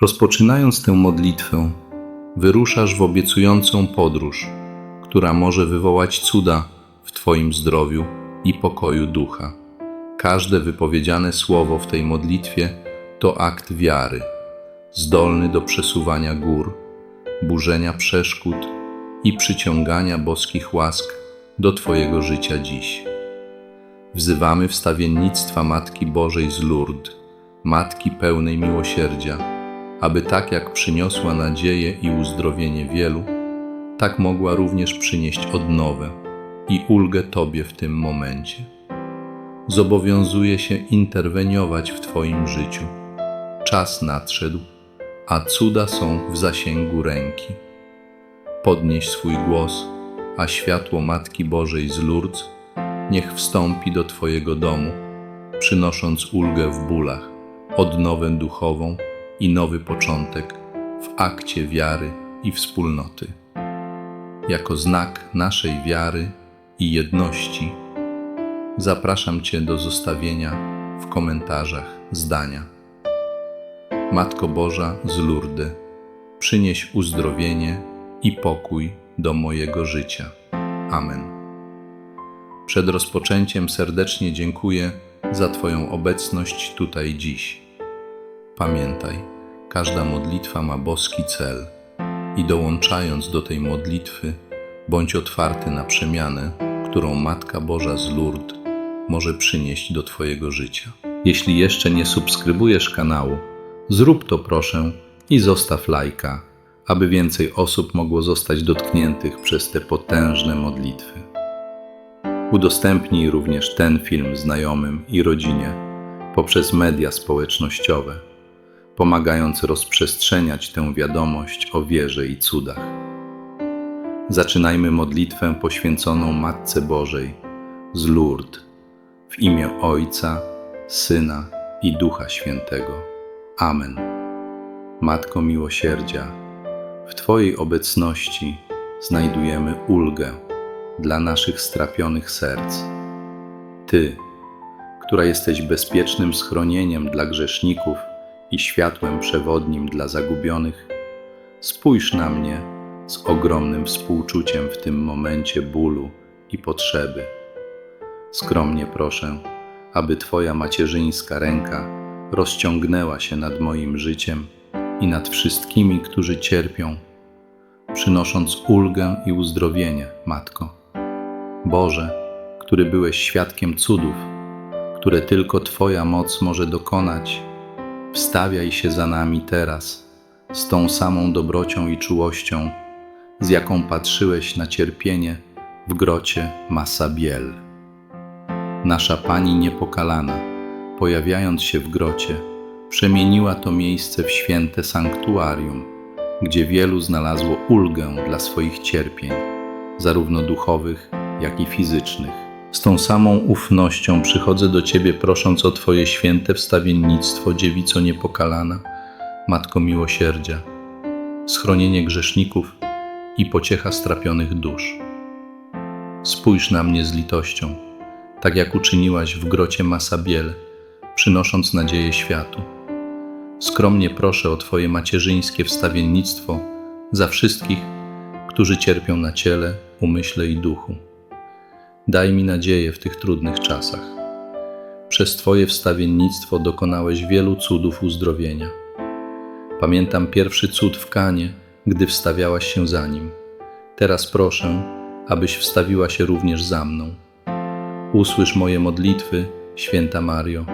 Rozpoczynając tę modlitwę, wyruszasz w obiecującą podróż, która może wywołać cuda w Twoim zdrowiu i pokoju ducha. Każde wypowiedziane słowo w tej modlitwie to akt wiary, zdolny do przesuwania gór, burzenia przeszkód i przyciągania boskich łask do Twojego życia dziś. Wzywamy wstawiennictwa Matki Bożej z Lourdes, Matki pełnej miłosierdzia, aby tak jak przyniosła nadzieję i uzdrowienie wielu, tak mogła również przynieść odnowę i ulgę Tobie w tym momencie. Zobowiązuje się interweniować w Twoim życiu. Czas nadszedł, a cuda są w zasięgu ręki. Podnieś swój głos, a światło Matki Bożej z Lourdes niech wstąpi do Twojego domu, przynosząc ulgę w bólach, odnowę duchową i nowy początek w akcie wiary i wspólnoty. Jako znak naszej wiary i jedności zapraszam Cię do zostawienia w komentarzach zdania. Matko Boża z Lourdes, przynieś uzdrowienie i pokój do mojego życia. Amen. Przed rozpoczęciem serdecznie dziękuję za Twoją obecność tutaj dziś. Pamiętaj, każda modlitwa ma boski cel i dołączając do tej modlitwy, bądź otwarty na przemianę, którą Matka Boża z Lourdes może przynieść do Twojego życia. Jeśli jeszcze nie subskrybujesz kanału, zrób to proszę i zostaw lajka, aby więcej osób mogło zostać dotkniętych przez te potężne modlitwy. Udostępnij również ten film znajomym i rodzinie poprzez media społecznościowe, pomagając rozprzestrzeniać tę wiadomość o wierze i cudach. Zaczynajmy modlitwę poświęconą Matce Bożej z Lourdes w imię Ojca, Syna i Ducha Świętego. Amen. Matko miłosierdzia, w Twojej obecności znajdujemy ulgę dla naszych strapionych serc. Ty, która jesteś bezpiecznym schronieniem dla grzeszników i światłem przewodnim dla zagubionych, spójrz na mnie z ogromnym współczuciem w tym momencie bólu i potrzeby. Skromnie proszę, aby Twoja macierzyńska ręka rozciągnęła się nad moim życiem i nad wszystkimi, którzy cierpią, przynosząc ulgę i uzdrowienie, Matko. Boże, który byłeś świadkiem cudów, które tylko Twoja moc może dokonać, wstawiaj się za nami teraz z tą samą dobrocią i czułością, z jaką patrzyłeś na cierpienie w grocie Masabiel. Nasza Pani niepokalana, pojawiając się w grocie, przemieniła to miejsce w święte sanktuarium, gdzie wielu znalazło ulgę dla swoich cierpień, zarówno duchowych, jak i fizycznych. Z tą samą ufnością przychodzę do Ciebie, prosząc o Twoje święte wstawiennictwo, dziewico niepokalana, Matko miłosierdzia, schronienie grzeszników i pociecha strapionych dusz. Spójrz na mnie z litością, tak jak uczyniłaś w grocie Masabiel, przynosząc nadzieję światu. Skromnie proszę o Twoje macierzyńskie wstawiennictwo za wszystkich, którzy cierpią na ciele, umyśle i duchu. Daj mi nadzieję w tych trudnych czasach. Przez Twoje wstawiennictwo dokonałeś wielu cudów uzdrowienia. Pamiętam pierwszy cud w Kanie, gdy wstawiałaś się za nim. Teraz proszę, abyś wstawiła się również za mną. Usłysz moje modlitwy, święta Mario,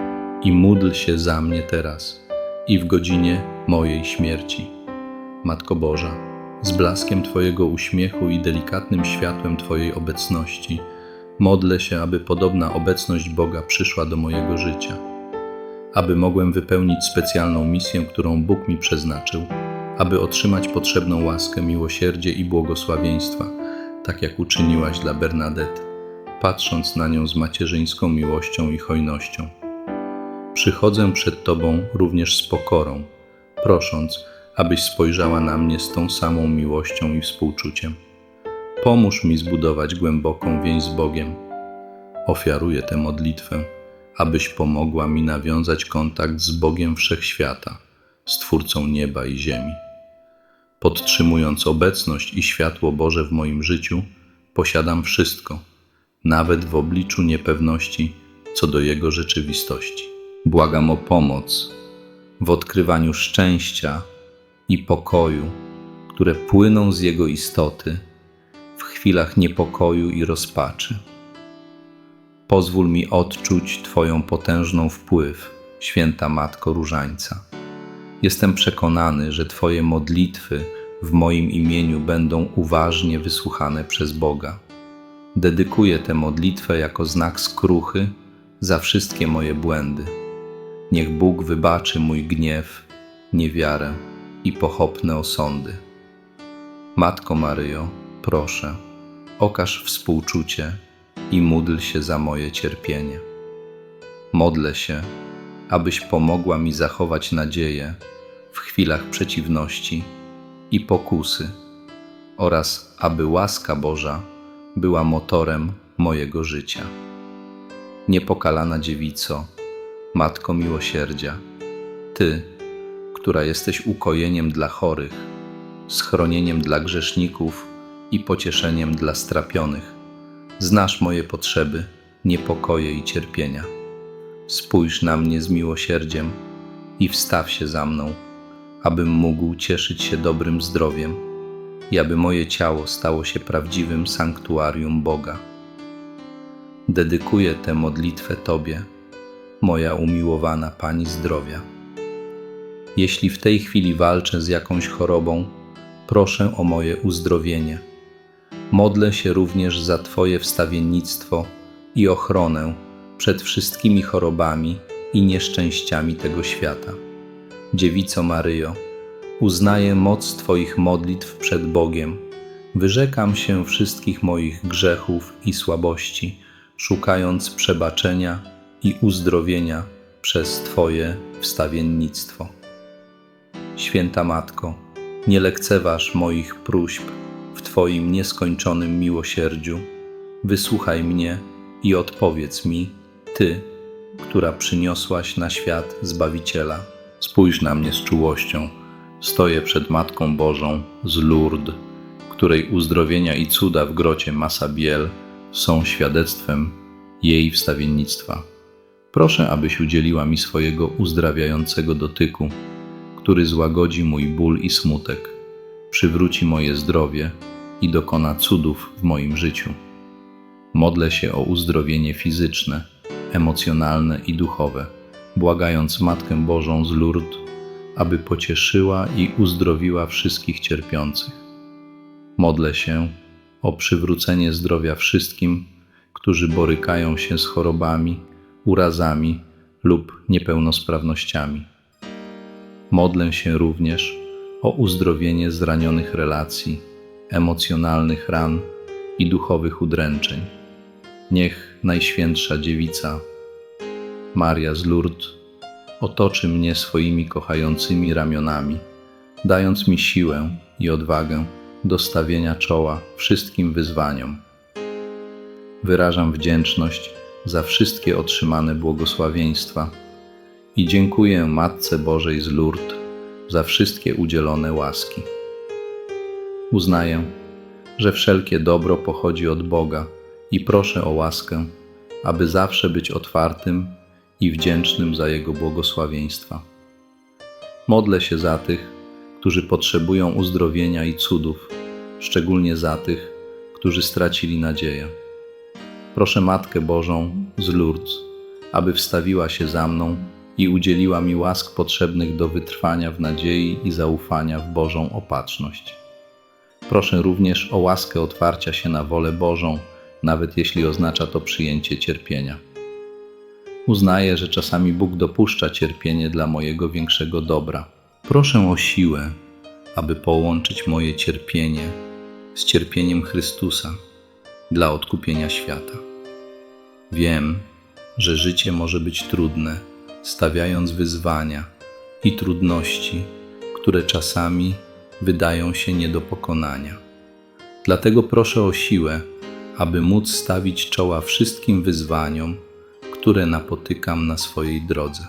i módl się za mnie teraz i w godzinie mojej śmierci. Matko Boża, z blaskiem Twojego uśmiechu i delikatnym światłem Twojej obecności, modlę się, aby podobna obecność Boga przyszła do mojego życia, aby mogłem wypełnić specjalną misję, którą Bóg mi przeznaczył, aby otrzymać potrzebną łaskę, miłosierdzie i błogosławieństwa, tak jak uczyniłaś dla Bernadette, patrząc na nią z macierzyńską miłością i hojnością. Przychodzę przed Tobą również z pokorą, prosząc, abyś spojrzała na mnie z tą samą miłością i współczuciem. Pomóż mi zbudować głęboką więź z Bogiem. Ofiaruję tę modlitwę, abyś pomogła mi nawiązać kontakt z Bogiem Wszechświata, Stwórcą nieba i ziemi. Podtrzymując obecność i światło Boże w moim życiu, posiadam wszystko, nawet w obliczu niepewności co do Jego rzeczywistości. Błagam o pomoc w odkrywaniu szczęścia i pokoju, które płyną z Jego istoty chwilach niepokoju i rozpaczy. Pozwól mi odczuć Twoją potężną wpływ, święta Matko Różańca. Jestem przekonany, że Twoje modlitwy w moim imieniu będą uważnie wysłuchane przez Boga. Dedykuję tę modlitwę jako znak skruchy za wszystkie moje błędy. Niech Bóg wybaczy mój gniew, niewiarę i pochopne osądy. Matko Maryjo, proszę, okaż współczucie i módl się za moje cierpienie. Modlę się, abyś pomogła mi zachować nadzieję w chwilach przeciwności i pokusy, oraz aby łaska Boża była motorem mojego życia. Niepokalana dziewico, Matko Miłosierdzia, Ty, która jesteś ukojeniem dla chorych, schronieniem dla grzeszników i pocieszeniem dla strapionych, znasz moje potrzeby, niepokoje i cierpienia. Spójrz na mnie z miłosierdziem i wstaw się za mną, abym mógł cieszyć się dobrym zdrowiem i aby moje ciało stało się prawdziwym sanktuarium Boga. Dedykuję tę modlitwę Tobie, moja umiłowana Pani zdrowia. Jeśli w tej chwili walczę z jakąś chorobą, proszę o moje uzdrowienie. Modlę się również za Twoje wstawiennictwo i ochronę przed wszystkimi chorobami i nieszczęściami tego świata. Dziewico Maryjo, uznaję moc Twoich modlitw przed Bogiem. Wyrzekam się wszystkich moich grzechów i słabości, szukając przebaczenia i uzdrowienia przez Twoje wstawiennictwo. Święta Matko, nie lekceważ moich próśb w Twoim nieskończonym miłosierdziu. Wysłuchaj mnie i odpowiedz mi, Ty, która przyniosłaś na świat Zbawiciela. Spójrz na mnie z czułością. Stoję przed Matką Bożą z Lourdes, której uzdrowienia i cuda w grocie Massabielle są świadectwem jej wstawiennictwa. Proszę, abyś udzieliła mi swojego uzdrawiającego dotyku, który złagodzi mój ból i smutek, przywróci moje zdrowie i dokona cudów w moim życiu. Modlę się o uzdrowienie fizyczne, emocjonalne i duchowe, błagając Matkę Bożą z Lourdes, aby pocieszyła i uzdrowiła wszystkich cierpiących. Modlę się o przywrócenie zdrowia wszystkim, którzy borykają się z chorobami, urazami lub niepełnosprawnościami. Modlę się również o uzdrowienie zranionych relacji, emocjonalnych ran i duchowych udręczeń. Niech Najświętsza Dziewica, Maria z Lourdes, otoczy mnie swoimi kochającymi ramionami, dając mi siłę i odwagę do stawienia czoła wszystkim wyzwaniom. Wyrażam wdzięczność za wszystkie otrzymane błogosławieństwa i dziękuję Matce Bożej z Lourdes za wszystkie udzielone łaski. Uznaję, że wszelkie dobro pochodzi od Boga i proszę o łaskę, aby zawsze być otwartym i wdzięcznym za Jego błogosławieństwa. Modlę się za tych, którzy potrzebują uzdrowienia i cudów, szczególnie za tych, którzy stracili nadzieję. Proszę Matkę Bożą z Lourdes, aby wstawiła się za mną i udzieliła mi łask potrzebnych do wytrwania w nadziei i zaufania w Bożą opatrzność. Proszę również o łaskę otwarcia się na wolę Bożą, nawet jeśli oznacza to przyjęcie cierpienia. Uznaję, że czasami Bóg dopuszcza cierpienie dla mojego większego dobra. Proszę o siłę, aby połączyć moje cierpienie z cierpieniem Chrystusa dla odkupienia świata. Wiem, że życie może być trudne, stawiając wyzwania i trudności, które czasami wydają się nie do pokonania. Dlatego proszę o siłę, aby móc stawić czoła wszystkim wyzwaniom, które napotykam na swojej drodze.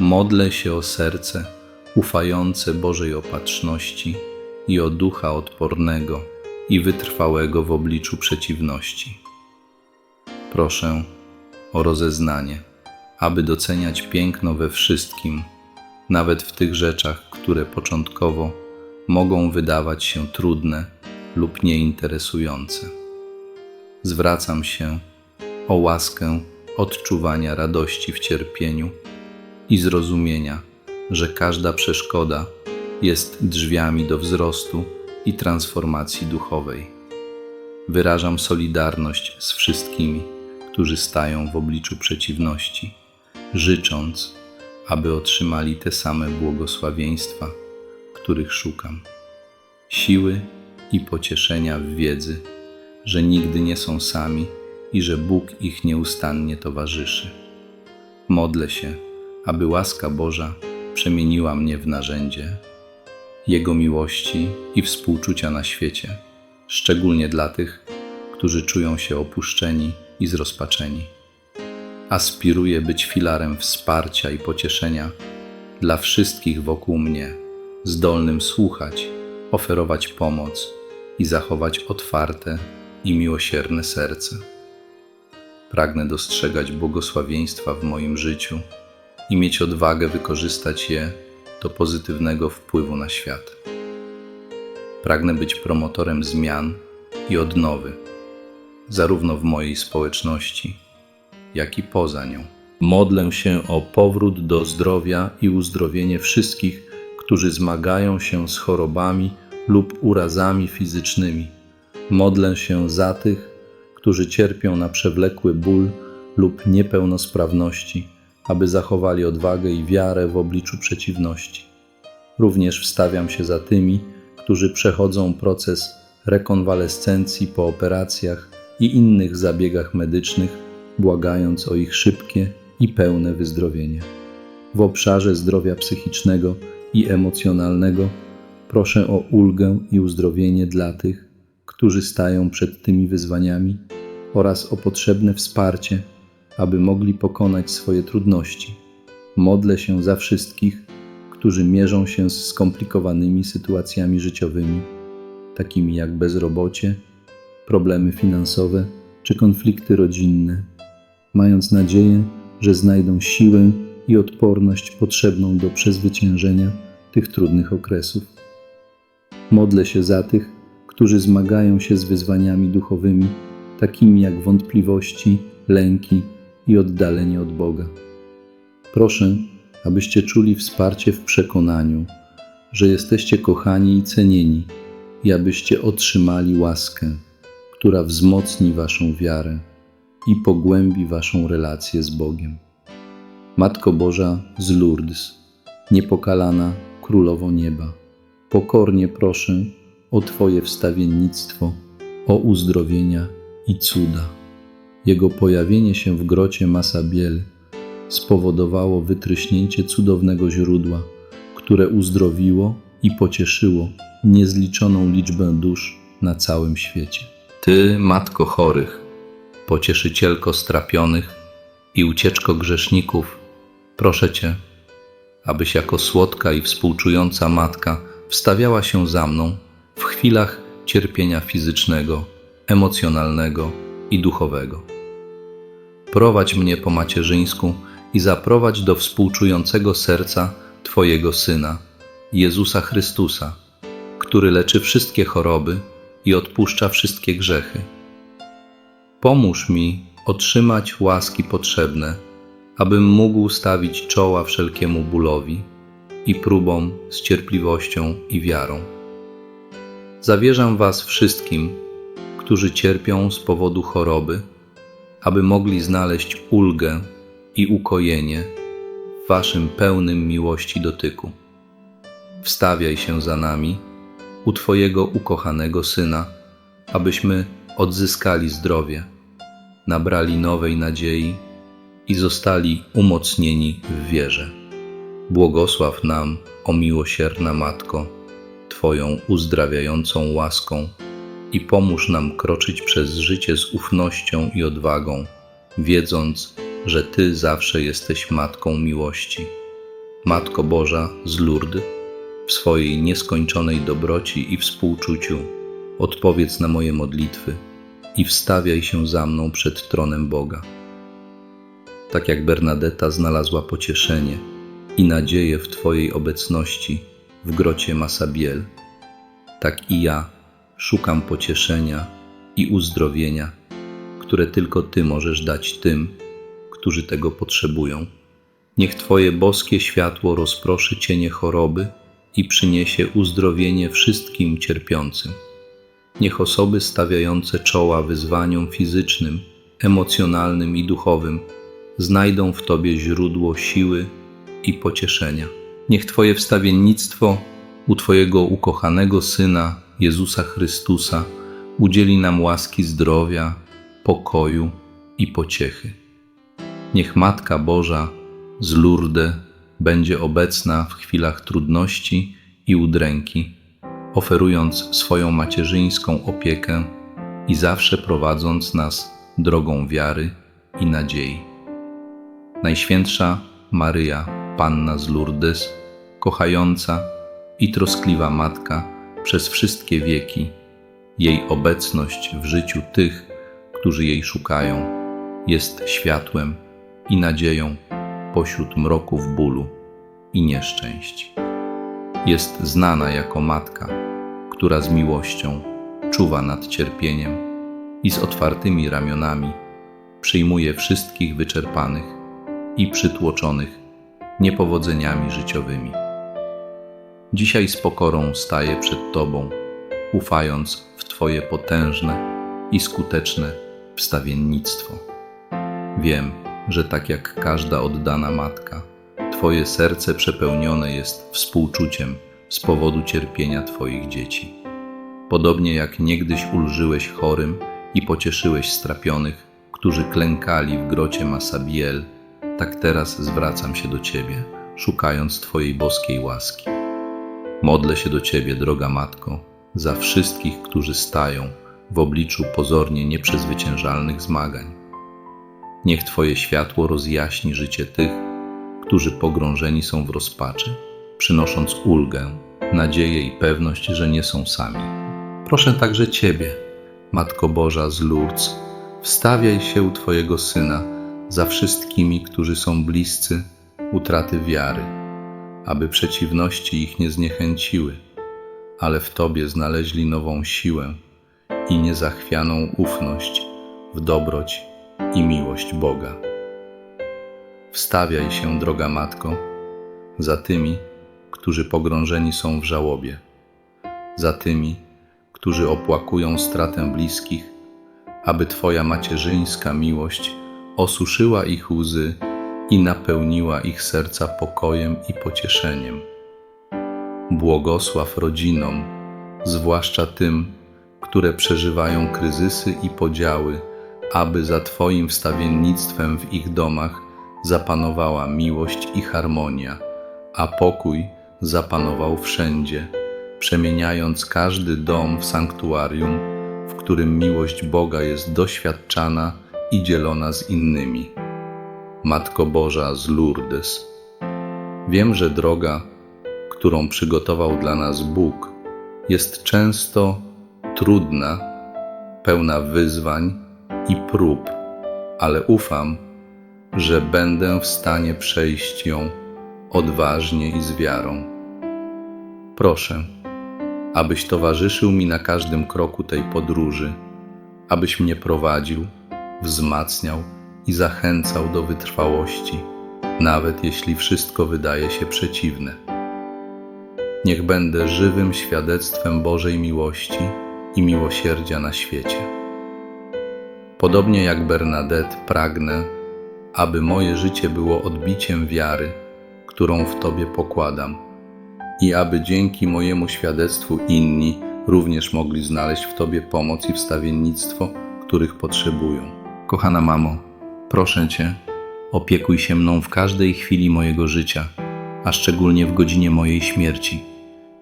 Modlę się o serce ufające Bożej opatrzności i o ducha odpornego i wytrwałego w obliczu przeciwności. Proszę o rozeznanie, aby doceniać piękno we wszystkim, nawet w tych rzeczach, które początkowo mogą wydawać się trudne lub nieinteresujące. Zwracam się o łaskę odczuwania radości w cierpieniu i zrozumienia, że każda przeszkoda jest drzwiami do wzrostu i transformacji duchowej. Wyrażam solidarność z wszystkimi, którzy stają w obliczu przeciwności, życząc, aby otrzymali te same błogosławieństwa, których szukam. Siły i pocieszenia w wiedzy, że nigdy nie są sami i że Bóg ich nieustannie towarzyszy. Modlę się, aby łaska Boża przemieniła mnie w narzędzie Jego miłości i współczucia na świecie, szczególnie dla tych, którzy czują się opuszczeni i zrozpaczeni. Aspiruję być filarem wsparcia i pocieszenia dla wszystkich wokół mnie, zdolnym słuchać, oferować pomoc i zachować otwarte i miłosierne serce. Pragnę dostrzegać błogosławieństwa w moim życiu i mieć odwagę wykorzystać je do pozytywnego wpływu na świat. Pragnę być promotorem zmian i odnowy, zarówno w mojej społeczności, jak i poza nią. Modlę się o powrót do zdrowia i uzdrowienie wszystkich, którzy zmagają się z chorobami lub urazami fizycznymi. Modlę się za tych, którzy cierpią na przewlekły ból lub niepełnosprawności, aby zachowali odwagę i wiarę w obliczu przeciwności. Również wstawiam się za tymi, którzy przechodzą proces rekonwalescencji po operacjach i innych zabiegach medycznych, błagając o ich szybkie i pełne wyzdrowienie. W obszarze zdrowia psychicznego i emocjonalnego proszę o ulgę i uzdrowienie dla tych, którzy stają przed tymi wyzwaniami oraz o potrzebne wsparcie, aby mogli pokonać swoje trudności. Modlę się za wszystkich, którzy mierzą się z skomplikowanymi sytuacjami życiowymi, takimi jak bezrobocie, problemy finansowe czy konflikty rodzinne, mając nadzieję, że znajdą siłę i odporność potrzebną do przezwyciężenia tych trudnych okresów. Modlę się za tych, którzy zmagają się z wyzwaniami duchowymi, takimi jak wątpliwości, lęki i oddalenie od Boga. Proszę, abyście czuli wsparcie w przekonaniu, że jesteście kochani i cenieni, i abyście otrzymali łaskę, która wzmocni Waszą wiarę i pogłębi Waszą relację z Bogiem. Matko Boża z Lourdes, niepokalana Królowo Nieba, pokornie proszę o Twoje wstawiennictwo, o uzdrowienia i cuda. Jego pojawienie się w grocie Masabiel spowodowało wytryśnięcie cudownego źródła, które uzdrowiło i pocieszyło niezliczoną liczbę dusz na całym świecie. Ty, Matko chorych, pocieszycielko strapionych i ucieczko grzeszników, proszę Cię, abyś jako słodka i współczująca matka wstawiała się za mną w chwilach cierpienia fizycznego, emocjonalnego i duchowego. Prowadź mnie po macierzyńsku i zaprowadź do współczującego serca Twojego Syna, Jezusa Chrystusa, który leczy wszystkie choroby i odpuszcza wszystkie grzechy. Pomóż mi otrzymać łaski potrzebne, abym mógł stawić czoła wszelkiemu bólowi i próbom z cierpliwością i wiarą. Zawierzam Was wszystkim, którzy cierpią z powodu choroby, aby mogli znaleźć ulgę i ukojenie w Waszym pełnym miłości dotyku. Wstawiaj się za nami u Twojego ukochanego Syna, abyśmy odzyskali zdrowie, nabrali nowej nadziei i zostali umocnieni w wierze. Błogosław nam, o miłosierna Matko, Twoją uzdrawiającą łaską i pomóż nam kroczyć przez życie z ufnością i odwagą, wiedząc, że Ty zawsze jesteś Matką miłości Matko Boża z Lourdes, w swojej nieskończonej dobroci i współczuciu, odpowiedz na moje modlitwy i wstawiaj się za mną przed tronem Boga. Tak jak Bernadetta znalazła pocieszenie i nadzieję w Twojej obecności w grocie Masabiel, tak i ja szukam pocieszenia i uzdrowienia, które tylko Ty możesz dać tym, którzy tego potrzebują. Niech Twoje boskie światło rozproszy cienie choroby i przyniesie uzdrowienie wszystkim cierpiącym. Niech osoby stawiające czoła wyzwaniom fizycznym, emocjonalnym i duchowym znajdą w Tobie źródło siły i pocieszenia. Niech Twoje wstawiennictwo u Twojego ukochanego Syna, Jezusa Chrystusa, udzieli nam łaski zdrowia, pokoju i pociechy. Niech Matka Boża z Lourdes będzie obecna w chwilach trudności i udręki, oferując swoją macierzyńską opiekę i zawsze prowadząc nas drogą wiary i nadziei. Najświętsza Maryja, Panna z Lourdes, kochająca i troskliwa Matka przez wszystkie wieki, jej obecność w życiu tych, którzy jej szukają, jest światłem i nadzieją pośród mroków bólu i nieszczęść. Jest znana jako matka, która z miłością czuwa nad cierpieniem i z otwartymi ramionami przyjmuje wszystkich wyczerpanych i przytłoczonych niepowodzeniami życiowymi. Dzisiaj z pokorą staję przed Tobą, ufając w Twoje potężne i skuteczne wstawiennictwo. Wiem, że tak jak każda oddana matka, Twoje serce przepełnione jest współczuciem z powodu cierpienia Twoich dzieci. Podobnie jak niegdyś ulżyłeś chorym i pocieszyłeś strapionych, którzy klękali w grocie Masabiel, tak teraz zwracam się do Ciebie, szukając Twojej boskiej łaski. Modlę się do Ciebie, droga Matko, za wszystkich, którzy stają w obliczu pozornie nieprzezwyciężalnych zmagań. Niech Twoje światło rozjaśni życie tych, którzy pogrążeni są w rozpaczy, przynosząc ulgę, nadzieję i pewność, że nie są sami. Proszę także Ciebie, Matko Boża z Lourdes, wstawiaj się u Twojego Syna za wszystkimi, którzy są bliscy utraty wiary, aby przeciwności ich nie zniechęciły, ale w Tobie znaleźli nową siłę i niezachwianą ufność w dobroć i miłość Boga. Wstawiaj się, droga Matko, za tymi, którzy pogrążeni są w żałobie, za tymi, którzy opłakują stratę bliskich, aby Twoja macierzyńska miłość osuszyła ich łzy i napełniła ich serca pokojem i pocieszeniem. Błogosław rodzinom, zwłaszcza tym, które przeżywają kryzysy i podziały, aby za Twoim wstawiennictwem w ich domach zapanowała miłość i harmonia, a pokój zapanował wszędzie, przemieniając każdy dom w sanktuarium, w którym miłość Boga jest doświadczana i dzielona z innymi. Matko Boża z Lourdes. Wiem, że droga, którą przygotował dla nas Bóg, jest często trudna, pełna wyzwań i prób, ale ufam, że będę w stanie przejść ją odważnie i z wiarą. Proszę, abyś towarzyszył mi na każdym kroku tej podróży, abyś mnie prowadził, wzmacniał i zachęcał do wytrwałości, nawet jeśli wszystko wydaje się przeciwne. Niech będę żywym świadectwem Bożej miłości i miłosierdzia na świecie. Podobnie jak Bernadette, pragnę, aby moje życie było odbiciem wiary, którą w Tobie pokładam, i aby dzięki mojemu świadectwu inni również mogli znaleźć w Tobie pomoc i wstawiennictwo, których potrzebują. Kochana mamo, proszę Cię, opiekuj się mną w każdej chwili mojego życia, a szczególnie w godzinie mojej śmierci.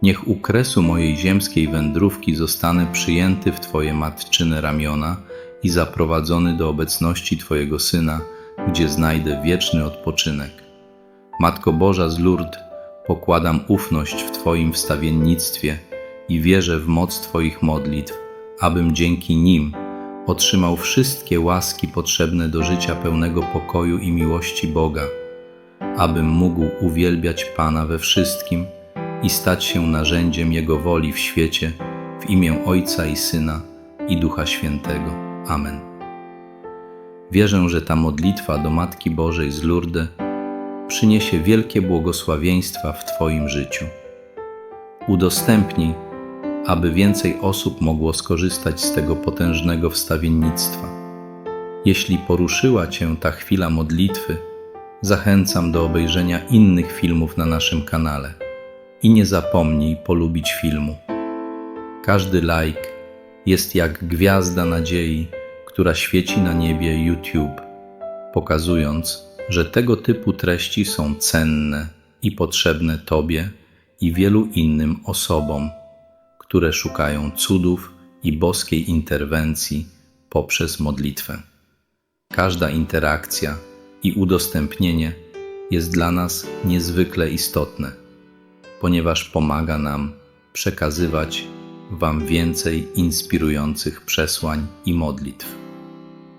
Niech u kresu mojej ziemskiej wędrówki zostanę przyjęty w Twoje matczyne ramiona i zaprowadzony do obecności Twojego Syna, gdzie znajdę wieczny odpoczynek. Matko Boża z Lourdes, pokładam ufność w Twoim wstawiennictwie i wierzę w moc Twoich modlitw, abym dzięki nim otrzymał wszystkie łaski potrzebne do życia pełnego pokoju i miłości Boga, abym mógł uwielbiać Pana we wszystkim i stać się narzędziem Jego woli w świecie, w imię Ojca i Syna i Ducha Świętego. Amen. Wierzę, że ta modlitwa do Matki Bożej z Lourdes przyniesie wielkie błogosławieństwa w Twoim życiu. Udostępnij, aby więcej osób mogło skorzystać z tego potężnego wstawiennictwa. Jeśli poruszyła Cię ta chwila modlitwy, zachęcam do obejrzenia innych filmów na naszym kanale i nie zapomnij polubić filmu. Każdy like jest jak gwiazda nadziei, która świeci na niebie YouTube, pokazując, że tego typu treści są cenne i potrzebne Tobie i wielu innym osobom, które szukają cudów i boskiej interwencji poprzez modlitwę. Każda interakcja i udostępnienie jest dla nas niezwykle istotne, ponieważ pomaga nam przekazywać Wam więcej inspirujących przesłań i modlitw.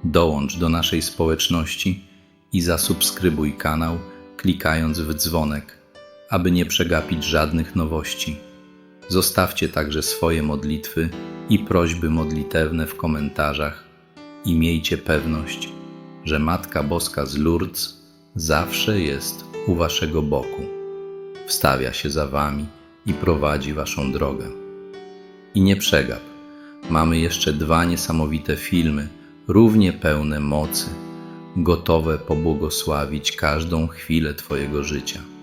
Dołącz do naszej społeczności i zasubskrybuj kanał, klikając w dzwonek, aby nie przegapić żadnych nowości. Zostawcie także swoje modlitwy i prośby modlitewne w komentarzach i miejcie pewność, że Matka Boska z Lourdes zawsze jest u Waszego boku, wstawia się za Wami i prowadzi Waszą drogę. I nie przegap, mamy jeszcze dwa niesamowite filmy, równie pełne mocy, gotowe pobłogosławić każdą chwilę Twojego życia.